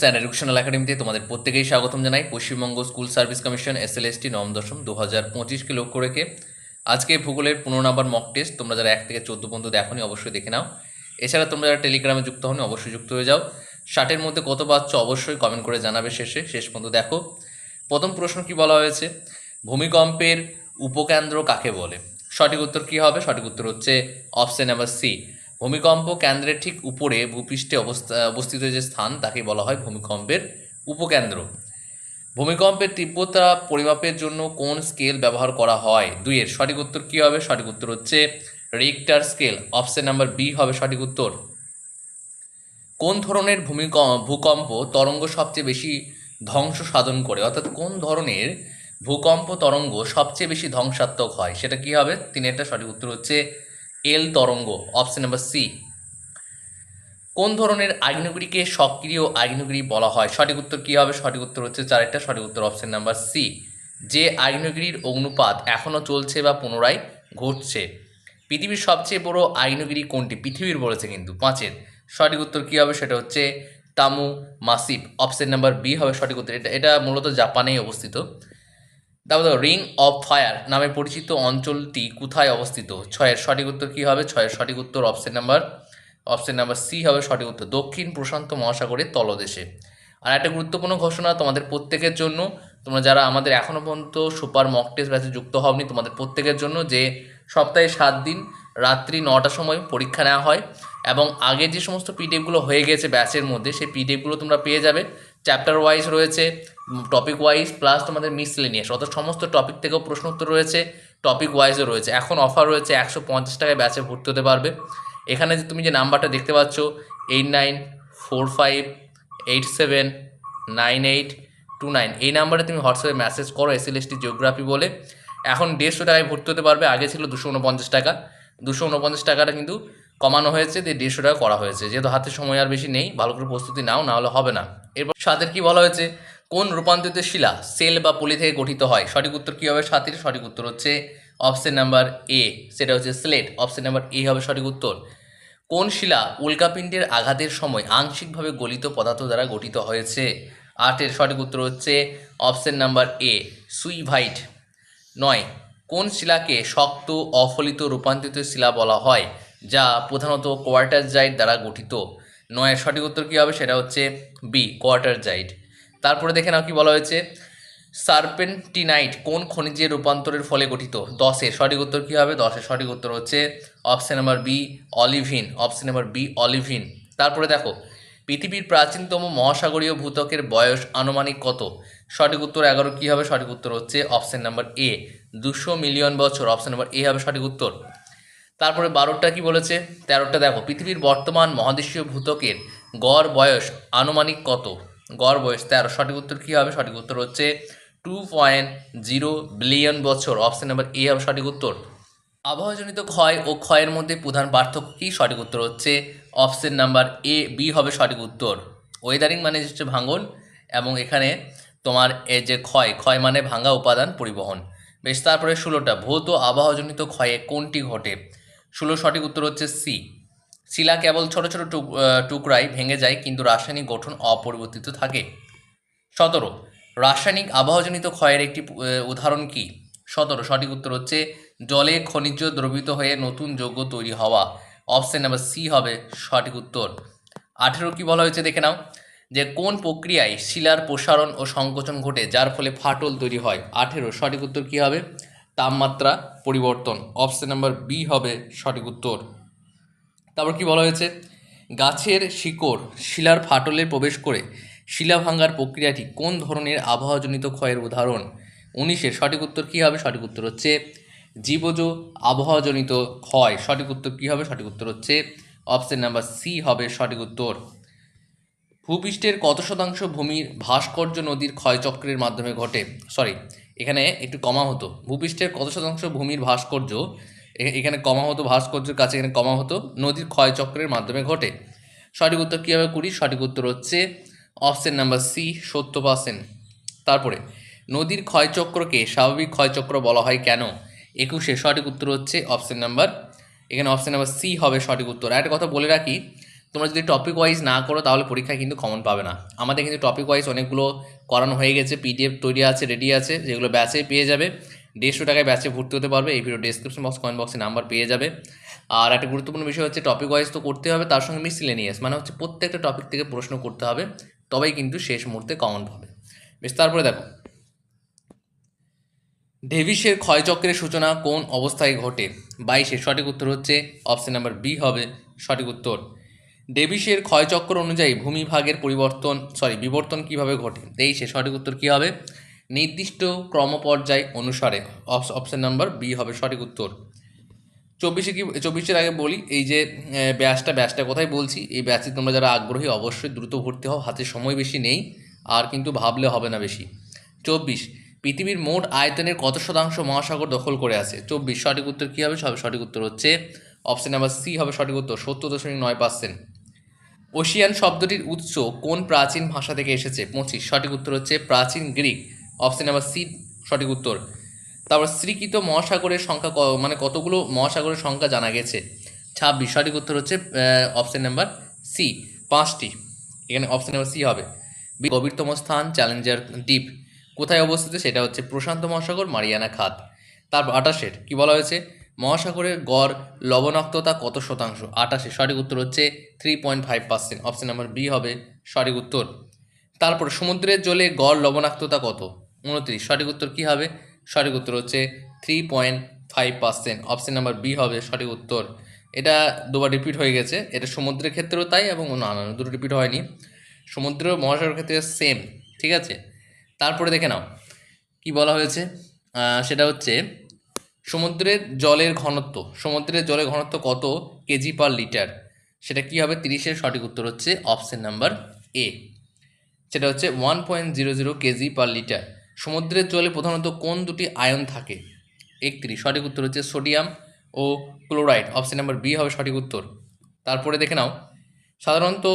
Sir educational একাডেমিতে তোমাদের প্রত্যেকেই স্বাগতম জানাই। Paschimbanga school service commission SLST নবম দশম দু হাজার পঁচিশকে লক্ষ্য রেখে আজকে ভূগোলের পনেরো নম্বর মক টেস্ট তোমরা যারা এক থেকে চোদ্দ পর্যন্ত দেখোনি, অবশ্যই দেখে নাও। এছাড়া তোমরা যারা টেলিগ্রামে যুক্ত হনি অবশ্যই যুক্ত হয়ে যাও। ষাটের মধ্যে কত পাচ্ছ অবশ্যই কমেন্ট করে জানাবে শেষে। শেষ পর্যন্ত দেখো। প্রথম প্রশ্ন কি বলা হয়েছে? ভূমিকম্পের উপকেন্দ্র কাকে বলে? সঠিক উত্তর কি হবে? সঠিক উত্তর হচ্ছে অপশন নাম্বার সি ভূমিকম্প কেন্দ্রের ঠিক উপরে ভূপৃষ্ঠে অবস্থা, অবস্থিত যে স্থান, তাকে বলা হয় ভূমিকম্পের উপকেন্দ্র। ভূমিকম্পের তীব্রতা পরিমাপের জন্য কোন স্কেল ব্যবহার করা হয়? দুইয়ের সঠিক উত্তর কী হবে? সঠিক উত্তর হচ্ছে Richter scale option number B হবে সঠিক উত্তর। কোন ধরনের ভূমিকম্প ভূকম্প তরঙ্গ সবচেয়ে বেশি ধ্বংস সাধন করে? অর্থাৎ কোন ধরনের ভূকম্প তরঙ্গ সবচেয়ে বেশি ধ্বংসাত্মক হয়? সেটা কি হবে? তিনেরটা সঠিক উত্তর হচ্ছে এল তরঙ্গ অপশন নাম্বার সি কোন ধরনের আগ্নেয়গিরিকে সক্রিয় আগ্নেয়গিরি বলা হয়? সঠিক উত্তর কী হবে? সঠিক উত্তর হচ্ছে চারেরটা, সঠিক উত্তর অপশন নাম্বার সি যে আগ্নেয়গিরির অগ্নুপাত এখনও চলছে বা পুনরায় ঘটছে, পৃথিবীর সবচেয়ে বড় আগ্নেয়গিরি কোনটি? পৃথিবীর বলেছে কিন্তু, পাঁচের। সঠিক উত্তর কী হবে? সেটা হচ্ছে Tamu Massif option number B হবে সঠিক উত্তর। এটা এটা মূলত জাপানেই অবস্থিত। তারপর রিং অফ ফায়ার নামে পরিচিত অঞ্চলটি কোথায় অবস্থিত? ছয়ের সঠিক উত্তর কী হবে? ছয়ের সঠিক উত্তর option number option number C হবে সঠিক উত্তর। দক্ষিণ প্রশান্ত মহাসাগরের তলদেশে। আর একটা গুরুত্বপূর্ণ ঘোষণা তোমাদের প্রত্যেকের জন্য। তোমরা যারা আমাদের এখনও পর্যন্ত সুপার মক টেস্ট ব্যাচে যুক্ত হওনি, তোমাদের প্রত্যেকের জন্য যে সপ্তাহে সাত দিন, রাত্রি নটার সময় পরীক্ষা নেওয়া হয় এবং আগে যে সমস্ত পিডিএফগুলো হয়ে গেছে ব্যাচের মধ্যে, সেই পিডিএফগুলো তোমরা পেয়ে যাবে। চ্যাপ্টার ওয়াইজ রয়েছে টপিক ওয়াইজ প্লাস তোমাদের মিসলেনিয়াস অর্থাৎ সমস্ত টপিক থেকেও প্রশ্ন উত্তর রয়েছে টপিক ওয়াইজও রয়েছে। এখন অফার রয়েছে একশো পঞ্চাশ টাকায় ব্যাচে ভর্তি হতে পারবে। এখানে যে তুমি যে নাম্বারটা দেখতে পাচ্ছ eight nine four five eight seven nine eight two nine এই নাম্বারে তুমি হোয়াটসঅ্যাপে মেসেজ করো S L S T geography বলে। এখন দেড়শো টাকায় ভর্তি হতে পারবে, আগে ছিল দুশো উনপঞ্চাশ টাকা। দুশো উনপঞ্চাশ টাকাটা কিন্তু কমানো হয়েছে, দিয়ে দেড়শো টাকা করা হয়েছে। যেহেতু হাতে সময় আর বেশি নেই, ভালো করে প্রস্তুতি নাও না হলে হবে না। এরপর সাতের কি বলা হয়েছে? কোন রূপান্তরিত শিলা সেল বা পলি থেকে গঠিত হয়? সঠিক উত্তর কী হবে সাতের সঠিক উত্তর হচ্ছে অপশন নাম্বার এ। সেটা হচ্ছে স্লেট। অপশন নাম্বার এ হবে সঠিক উত্তর। কোন শিলা উল্কাপিণ্ডের আঘাতের সময় আংশিকভাবে গলিত পদার্থ দ্বারা গঠিত হয়েছে? আটের সঠিক উত্তর হচ্ছে অপশন নাম্বার এ, সুইভাইট। নয়, কোন শিলাকে শক্ত, অফলিত, রূপান্তরিত শিলা বলা হয়? যা প্রধানত কোয়ার্টারজাইট দ্বারা গঠিত। নয়ের সঠিক উত্তর কী হবে? সেটা হচ্ছে বি কোয়ার্টারজাইট তারপরে দেখে নাও কি বলা হয়েছে। সার্পেন্টিনাইট কোন খনিজের রূপান্তরের ফলে গঠিত? দশের সঠিক উত্তর কী হবে? দশের সঠিক উত্তর হচ্ছে option number B olivine. Option number B olivine. তারপরে দেখো, পৃথিবীর প্রাচীনতম মহাসাগরীয় ভূতকের বয়স আনুমানিক কত? সঠিক উত্তর এগারো কী হবে? সঠিক উত্তর হচ্ছে অপশন নাম্বার এ দুশো মিলিয়ন বছর। অপশন নাম্বার এ হবে সঠিক উত্তর। তারপরে বারোটা কি বলেছে? তেরোটা দেখো, পৃথিবীর বর্তমান মহাদেশীয় ভূতকের গড় বয়স আনুমানিক কত? গড় বয়স তেরো। সঠিক উত্তর কী হবে? সঠিক উত্তর হচ্ছে টু পয়েন্ট জিরো বিলিয়ন বছর। অপশন নাম্বার এ হবে সঠিক উত্তর। আবহাওয়াজনিত ক্ষয় ও ক্ষয়ের মধ্যে প্রধান পার্থক্য কী? সঠিক উত্তর হচ্ছে অপশান নাম্বার এ বি হবে সঠিক উত্তর। ওয়েদারিং মানে হচ্ছে ভাঙন এবং এখানে তোমার এ যে ক্ষয় ক্ষয় মানে ভাঙা উপাদান পরিবহন। বেশ, তারপরে ষোলোটা। ভৌত আবহাওয়াজনিত ক্ষয়ে কোনটি ঘটে? ষোলো সঠিক উত্তর হচ্ছে সি। শিলা কেবল ছোট ছোট টুকরায় ভেঙে যায়, কিন্তু রাসায়নিক গঠন অপরিবর্তিত থাকে। সতেরো, রাসায়নিক আবহাওয়াজনিত ক্ষয়ের একটি উদাহরণ কি? সতেরো, সঠিক উত্তর হচ্ছে জলে খনিজ দ্রবিত হয়ে নতুন যৌগ তৈরি হওয়া। অপশন নাম্বার সি হবে সঠিক উত্তর। আঠেরো কি বলা হয়েছে দেখে নাও, যে কোন প্রক্রিয়ায় শিলার প্রসারণ ও সংকোচন ঘটে, যার ফলে ফাটল তৈরি হয়। আঠেরো, সঠিক উত্তর কী হবে? তাপমাত্রা পরিবর্তন। অপশন নাম্বার বি হবে সঠিক উত্তর। তারপর কি বলা হয়েছে? গাছের শিকড় শিলার ফাটলে প্রবেশ করে শিলা ভাঙার প্রক্রিয়াটি কোন ধরনের আবহাওয়াজনিত ক্ষয়ের উদাহরণ? উনিশের সঠিক উত্তর কী হবে? সঠিক উত্তর হচ্ছে জীবজ আবহাওয়াজনিত ক্ষয়। সঠিক উত্তর কী হবে? সঠিক উত্তর হচ্ছে অপশন নাম্বার সি হবে সঠিক উত্তর। ভূপৃষ্ঠের কত শতাংশ ভূমির ভাস্কর্য নদীর ক্ষয়চক্রের মাধ্যমে ঘটে? সরি এখানে একটু কমা হতো। ভূপৃষ্ঠের কত শতাংশ ভূমির ভাস্কর্য? এখানে কমা হতো ভাস্কর্যের কাছে, এখানে কমা হতো নদীর ক্ষয়চক্রের মাধ্যমে ঘটে। সঠিক উত্তর কী হবে কুড়ি? সঠিক উত্তর হচ্ছে অপশন নাম্বার সি সত্তর পার্সেন্ট তারপরে, নদীর ক্ষয়চক্রকে স্বাভাবিক ক্ষয়চক্র বলা হয় কেন? একুশে সঠিক উত্তর হচ্ছে অপশন নাম্বার এখানে অপশন নাম্বার সি হবে সঠিক উত্তর। একটা কথা বলে রাখি তোমরা যদি টপিক ওয়াইজ না করো, তাহলে পরীক্ষায় কিন্তু কমন পাবে না। আমাদের কিন্তু টপিক ওয়াইজ অনেকগুলো করানো হয়ে গেছে পিডিএফ তৈরি আছে রেডি আছে, যেগুলো ব্যাচে পেয়ে যাবে। দেড়শো টাকায় ব্যাচে ভর্তি হতে পারবে, এই ভিডিও ডিসক্রিপশন বক্স কমেন্ট বক্সে নাম্বার পেয়ে যাবে। আর একটা গুরুত্বপূর্ণ বিষয় হচ্ছে টপিক ওয়াইজ তো করতে হবে, তার সঙ্গে মিসিলেনিয়াস মানে হচ্ছে প্রত্যেকটা টপিক থেকে প্রশ্ন করতে হবে, তবেই কিন্তু শেষ মুহূর্তে কমন পাবে। বেশ, তারপরে দেখো। ডেভিসের ক্ষয়চক্রের সূচনা কোন অবস্থায় ঘটে? বাইশের সঠিক উত্তর হচ্ছে অপশন নাম্বার বি হবে, সঠিক উত্তর ডেভিসের ক্ষয়চক্র অনুযায়ী ভূমিভাগের পরিবর্তন সরি বিবর্তন কীভাবে ঘটে? তেইশে সঠিক উত্তর কী হবে? নির্দিষ্ট ক্রমপর্যায় অনুসারে অপশন নাম্বার বি হবে সঠিক উত্তর। চব্বিশে কি চব্বিশের আগে বলি এই যে আহ, ব্যাচটা ব্যাচটা কোথায় বলছি? এই ব্যাচে তোমরা যারা আগ্রহী অবশ্যই দ্রুত ভর্তি হও হাতে সময় বেশি নেই আর কিন্তু ভাবলে হবে না বেশি। চব্বিশ পৃথিবীর মোট আয়তনের কত শতাংশ মহাসাগর দখল করে আছে? চব্বিশ সঠিক উত্তর কী হবে? সঠিক উত্তর হচ্ছে অপশন নাম্বার সি হবে সঠিক উত্তর সত্তর দশমিক নয় পার্সেন্ট ওশিয়ান শব্দটির উৎস কোন প্রাচীন ভাষা থেকে এসেছে? পঁচিশ। সঠিক উত্তর হচ্ছে প্রাচীন গ্রিক। অপশন নাম্বার সি, সঠিক উত্তর। তারপর স্বীকৃত মহাসাগরের সংখ্যা ক- মানে কতগুলো মহাসাগরের সংখ্যা জানা গেছে? ছাব্বিশ। সঠিক উত্তর হচ্ছে অপশন নাম্বার সি, পাঁচটি। এখানে অপশন নাম্বার সি হবে। গভীরতম স্থান, চ্যালেঞ্জার দ্বীপ। কোথায় অবস্থিত? সেটা হচ্ছে প্রশান্ত মহাসাগর, মারিয়ানা খাত। তারপর আটাশের কি বলা হয়েছে? মহাসাগরের গড় লবণাক্ততা কত শতাংশ? আটাশে, সঠিক উত্তর হচ্ছে three point five percent option number B হবে সঠিক উত্তর। তারপর সমুদ্রের জলে গড় লবণাক্ততা কত? উনত্রিশ, সঠিক উত্তর কী হবে? সঠিক উত্তর হচ্ছে three point five percent option number B হবে সঠিক উত্তর। এটা দুবার রিপিট হয়ে গেছে। এটা সমুদ্রের ক্ষেত্রেও তাই এবং না দুটো রিপিট হয়নি। সমুদ্র মহাসাগরের ক্ষেত্রে সেম ঠিক আছে? তারপরে দেখে নাও। কি বলা হয়েছে? সেটা হচ্ছে সমুদ্রের জলের ঘনত্ব, সমুদ্রের জলের ঘনত্ব কত কেজি পার লিটার সেটা কি হবে? তিরিশের সঠিক উত্তর হচ্ছে অপশন নাম্বার এ সেটা হচ্ছে one point zero zero KG per litre সমুদ্রের জলে প্রধানত কোন দুটি আয়ন থাকে? একত্রিশ, সঠিক উত্তর হচ্ছে সোডিয়াম ও ক্লোরাইড অপশন নাম্বার বি হবে সঠিক উত্তর। তারপরে দেখে নাও। সাধারণত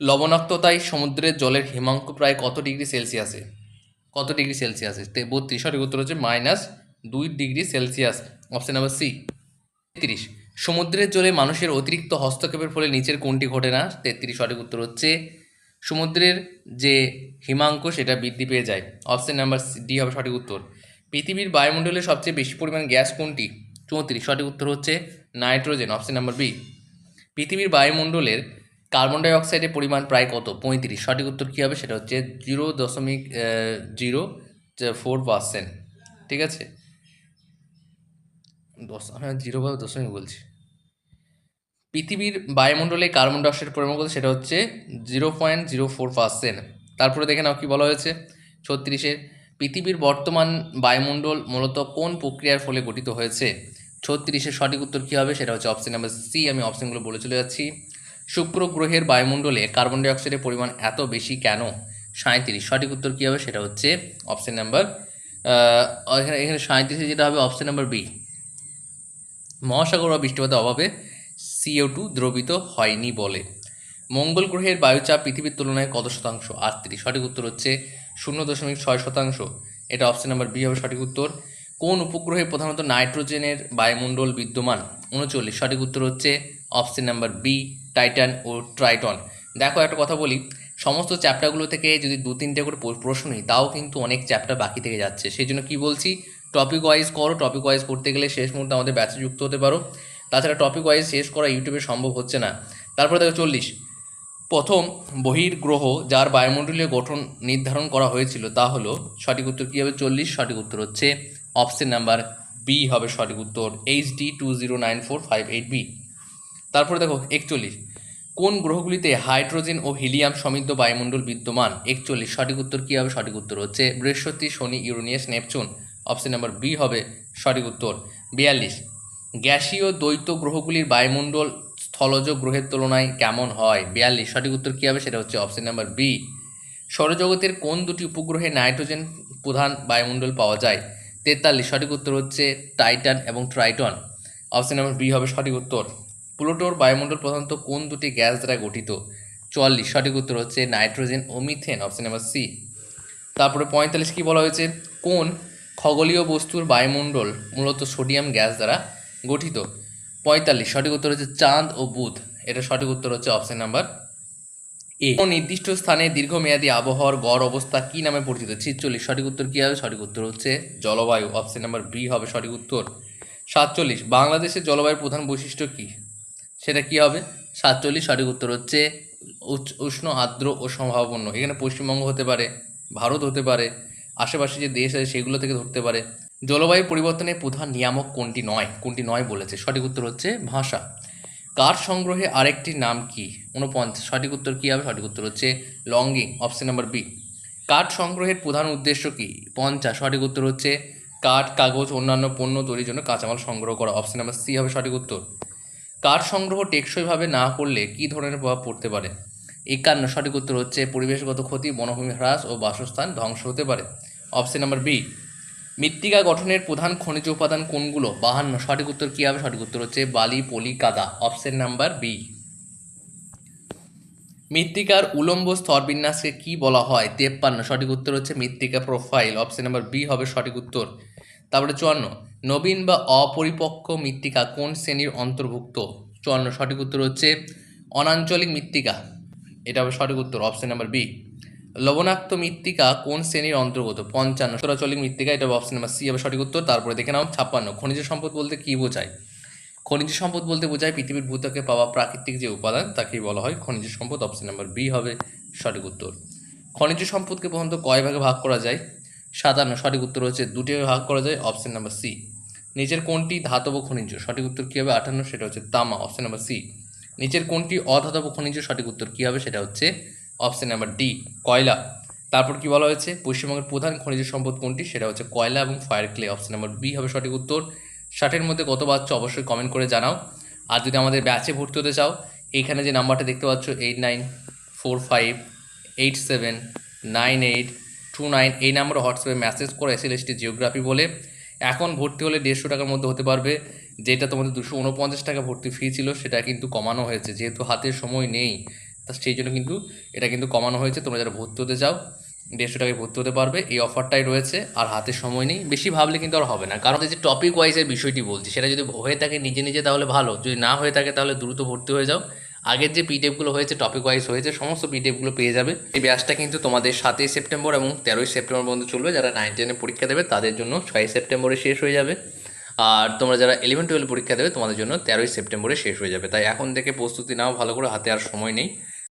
লবণাক্ততায় সমুদ্রের জলের হিমাঙ্ক প্রায় কত ডিগ্রি সেলসিয়াসে? কত ডিগ্রি সেলসিয়াসে? বত্রিশ, সঠিক উত্তর হচ্ছে মাইনাস দুই degree Celsius. Option number C, তেত্রিশ। সমুদ্রের জলে মানুষের অতিরিক্ত হস্তক্ষেপের ফলে নিচের কোনটি ঘটে না? তেত্রিশ, সঠিক উত্তর হচ্ছে সমুদ্রের যে হিমাঙ্ক সেটা বৃদ্ধি পেয়ে যায়। অপশান নাম্বার ডি হবে সঠিক উত্তর। পৃথিবীর বায়ুমণ্ডলে সবচেয়ে বেশি পরিমাণ গ্যাস কোনটি? চৌত্রিশ, সঠিক উত্তর হচ্ছে নাইট্রোজেন। অপশান নাম্বার বি, পৃথিবীর বায়ুমণ্ডলের কার্বন ডাই অক্সাইডের পরিমাণ প্রায় কত? পঁয়ত্রিশ। সঠিক উত্তর কী হবে? সেটা হচ্ছে জিরো দশমিক জিরো ফোর পার্সেন্ট। ঠিক আছে? দশ হ্যাঁ জিরো বা দশমিক বলছি। পৃথিবীর বায়ুমণ্ডলে কার্বন ডাই অক্সাইডের পরিমাণ কত? সেটা হচ্ছে zero point zero four percent তারপরে দেখে নাও কী বলা হয়েছে। ছত্রিশে পৃথিবীর বর্তমান বায়ুমণ্ডল মূলত কোন প্রক্রিয়ার ফলে গঠিত হয়েছে? ছত্রিশের সঠিক উত্তর কী হবে? সেটা হচ্ছে অপশন নাম্বার সি আমি অপশনগুলো বলে চলে যাচ্ছি। শুক্র গ্রহের বায়ুমণ্ডলে কার্বন ডাইঅক্সাইডের পরিমাণ এত বেশি কেন? সাঁত্রিশ সঠিক উত্তর কী হবে? সেটা হচ্ছে অপশান নাম্বার এখানে এখানে সাঁত্রিশে যেটা হবে অপশন নাম্বার বি মহাসাগর বা বৃষ্টিপাতের অভাবে সিও টু দ্রবিত হয়নি বলে। মঙ্গল গ্রহের বায়ুচাপ পৃথিবীর তুলনায় কত শতাংশ? আটত্রিশ। সঠিক উত্তর হচ্ছে শূন্য দশমিক ছয় শতাংশ। এটা অপশন নাম্বার বি হবে সঠিক উত্তর। কোন উপগ্রহে প্রধানত নাইট্রোজেনের বায়ুমণ্ডল বিদ্যমান? উনচল্লিশ। সঠিক উত্তর হচ্ছে অপশন নাম্বার বি টাইটান ও ট্রাইটন দেখো, একটা কথা বলি। সমস্ত চ্যাপ্টারগুলো থেকে যদি দু তিনটে করে প্রশ্ন নিই, তাও কিন্তু অনেক চ্যাপ্টার বাকি থেকে যাচ্ছে। সেই জন্য কী বলছি? টপিক ওয়াইজ করো টপিক ওয়াইজ করতে গেলে শেষ মুহূর্তে আমাদের ব্যাচে যুক্ত হতে পারো। তাছাড়া টপিক ওয়াইজ শেষ করা ইউটিউবে সম্ভব হচ্ছে না। তারপরে দেখো চল্লিশ। প্রথম বহির্গ্রহ যার বায়ুমণ্ডলীয় গঠন নির্ধারণ করা হয়েছিল তা হলো সঠিক উত্তর কী হবে? চল্লিশ। সঠিক উত্তর হচ্ছে অপশন নাম্বার বি হবে সঠিক উত্তর H D two zero nine four five eight B তারপরে দেখো একচল্লিশ। কোন গ্রহগুলিতে হাইড্রোজেন ও হিলিয়াম সমৃদ্ধ বায়ুমণ্ডল বিদ্যমান? একচল্লিশ। সঠিক উত্তর কী হবে? সঠিক উত্তর হচ্ছে বৃহস্পতি, শনি, Uranus, Neptune. Option number B হবে সঠিক উত্তর। বিয়াল্লিশ। গ্যাসীয় দ্বৈত গ্রহগুলির বায়ুমণ্ডল স্থলজ গ্রহের তুলনায় কেমন হয়? বিয়াল্লিশ। সঠিক উত্তর কী হবে? সেটা হচ্ছে অপশন নাম্বার বি সৌরজগতের কোন দুটি উপগ্রহে নাইট্রোজেন প্রধান বায়ুমণ্ডল পাওয়া যায়? তেতাল্লিশ। সঠিক উত্তর হচ্ছে টাইটান এবং ট্রাইটন। অপশন নাম্বার বি হবে সঠিক উত্তর। প্লুটোর বায়ুমণ্ডল প্রধানত কোন দুটি গ্যাস দ্বারা গঠিত? চুয়াল্লিশ। সঠিক উত্তর হচ্ছে নাইট্রোজেন ও মিথেন। অপশন নাম্বার সি তারপরে পঁয়তাল্লিশ কী বলা হয়েছে? কোন খগোলীয় বস্তুর বায়ুমণ্ডল মূলত সোডিয়াম গ্যাস দ্বারা গঠিত। পঁয়তাল্লিশ, সঠিক উত্তর হচ্ছে চাঁদ ও বুধ। এটা সঠিক উত্তর হচ্ছে অপশন নাম্বার এ নির্দিষ্ট স্থানে দীর্ঘমেয়াদী আবহাওয়ার গড় অবস্থা কি নামে পরিচিত? ছিচল্লিশ, সঠিক উত্তর কী হবে? সঠিক উত্তর হচ্ছে জলবায়ু। অপশন নাম্বার বি হবে সঠিক উত্তর। সাতচল্লিশ, বাংলাদেশের জলবায়ুর প্রধান বৈশিষ্ট্য কী? সেটা কি হবে? সাতচল্লিশ, সঠিক উত্তর হচ্ছে উষ্ণ, আর্দ্র ও সম্ভাবন্য এখানে পশ্চিমবঙ্গ হতে পারে, ভারত হতে পারে আশেপাশে যে দেশ আছে সেগুলো থেকে ধরতে পারে। জলবায়ু পরিবর্তনের প্রধান নিয়ামক কোনটি নয়? কোনটি নয় বলেছে। সঠিক উত্তর হচ্ছে ভাষা। কাঠ সংগ্রহে আরেকটি নাম কি? উনপঞ্চাশ সঠিক উত্তর কী হবে? সঠিক উত্তর হচ্ছে লঙ্গিং অপশন নাম্বার বি কাঠ সংগ্রহের প্রধান উদ্দেশ্য কি? পঞ্চাশ। সঠিক উত্তর হচ্ছে কাঠ, কাগজ, অন্যান্য পণ্য তৈরির জন্য কাঁচামাল সংগ্রহ করা। অপশন নাম্বার সি হবে সঠিক উত্তর। কাঠ সংগ্রহ টেকসইভাবে না করলে কী ধরনের প্রভাব পড়তে পারে? একান্ন সঠিক উত্তর হচ্ছে পরিবেশগত ক্ষতি, বনভূমি হ্রাস ও বাসস্থান ধ্বংস হতে পারে। অপশন নাম্বার বি মৃত্তিকা গঠনের প্রধান খনিজ উপাদান কোনগুলো? বাহান্ন, সঠিক উত্তর কী হবে? সঠিক উত্তর হচ্ছে বালি, পলি, কাদা। অপশন নাম্বার বি মৃত্তিকার উলম্ব স্তরবিন্যাসকে কি বলা হয়? তেপ্পান্ন, সঠিক উত্তর হচ্ছে মৃত্তিকা প্রোফাইল অপশন নাম্বার বি হবে সঠিক উত্তর। তারপরে চুয়ান্ন, নবীন বা অপরিপক্ক মৃত্তিকা কোন শ্রেণির অন্তর্ভুক্ত? চুয়ান্ন, সঠিক উত্তর হচ্ছে অনাঞ্চলিক মৃত্তিকা। এটা হবে সঠিক উত্তর অপশন নাম্বার বি লবণাক্ত মৃত্তিকা কোন শ্রেণির অন্তর্গত? পঞ্চান্ন। উত্তরাচলিক মৃত্তিকা, এটা অপশন নাম্বার সি হবে সঠিক উত্তর। তারপরে দেখে নাও, ছাপ্পান্ন। খনিজ সম্পদ বলতে কী বোঝায়? খনিজ সম্পদ বলতে বোঝায় পৃথিবীর ভূত্বকে পাওয়া প্রাকৃতিক যে উপাদান, তাকেই বলা হয় খনিজ সম্পদ। অপশন নাম্বার বি হবে সঠিক উত্তর। খনিজ সম্পদকে প্রধানত কয় ভাগে ভাগ করা যায়? সাতান্ন, সঠিক উত্তর হচ্ছে দুটি ভাগে ভাগ করা যায় অপশন নাম্বার সি নিচের কোনটি ধাতব খনিজ? সঠিক উত্তর কী হবে? আটান্ন, সেটা হচ্ছে তামা অপশন নাম্বার সি নিচের কোনটি অধাতব খনিজ সঠিক উত্তর কী হবে সেটা হচ্ছে অপশান নাম্বার ডি কয়লা। তারপর কি বলা হয়েছে? পশ্চিমবঙ্গের প্রধান খনিজ সম্পদ কোনটি? সেটা হচ্ছে কয়লা এবং fire clay option number B হবে সঠিক উত্তর। ষাটের মধ্যে কত বাচ্চা? অবশ্যই কমেন্ট করে জানাও। আর যদি আমাদের ব্যাচে ভর্তি হতে চাও, এইখানে যে নাম্বারটা দেখতে পাচ্ছ eight nine four five eight seven nine eight two nine এই নাম্বারে হোয়াটসঅ্যাপে মেসেজ করে এস এল এসটি জিওগ্রাফি বলে। এখন ভর্তি হলে দেড়শো টাকার মধ্যে হতে পারবে। যেটা তোমাদের দুশো উনপঞ্চাশ টাকা ভর্তি ফি ছিল, সেটা কিন্তু কমানো হয়েছে। যেহেতু হাতে সময় নেই, তা সেই জন্য কিন্তু এটা কিন্তু কমানো হয়েছে। তোমরা যারা ভর্তি হতে চাও, দেড়শো টাকায় ভর্তি হতে পারবে। এই অফারটাই রয়েছে, আর হাতে সময় নেই। বেশি ভাবলে কিন্তু আর হবে না। কারণ যে টপিক ওয়াইজের বিষয়টি বলছি, সেটা যদি হয়ে থাকে নিজে নিজে, তাহলে ভালো। যদি না হয়ে থাকে, তাহলে দ্রুত ভর্তি হয়ে যাও। আগের যে পিডিএফগুলো হয়েছে টপিক ওয়াইজ হয়েছে, সমস্ত পিডিএফগুলো পেয়ে যাবে। এই ব্যাচটা কিন্তু তোমাদের সাতই সেপ্টেম্বর এবং তেরোই সেপ্টেম্বর পর্যন্ত চলবে। যারা নাইন টেনে পরীক্ষা দেবে, তাদের জন্য ছয়ই সেপ্টেম্বরে শেষ হয়ে যাবে। আর তোমরা যারা ইলেভেন টুয়েলভ পরীক্ষা দেবে, তোমাদের জন্য তেরোই সেপ্টেম্বরে শেষ হয়ে যাবে। তাই এখন থেকে প্রস্তুতি নাও, ভালো করে হাতে আর সময় নেই।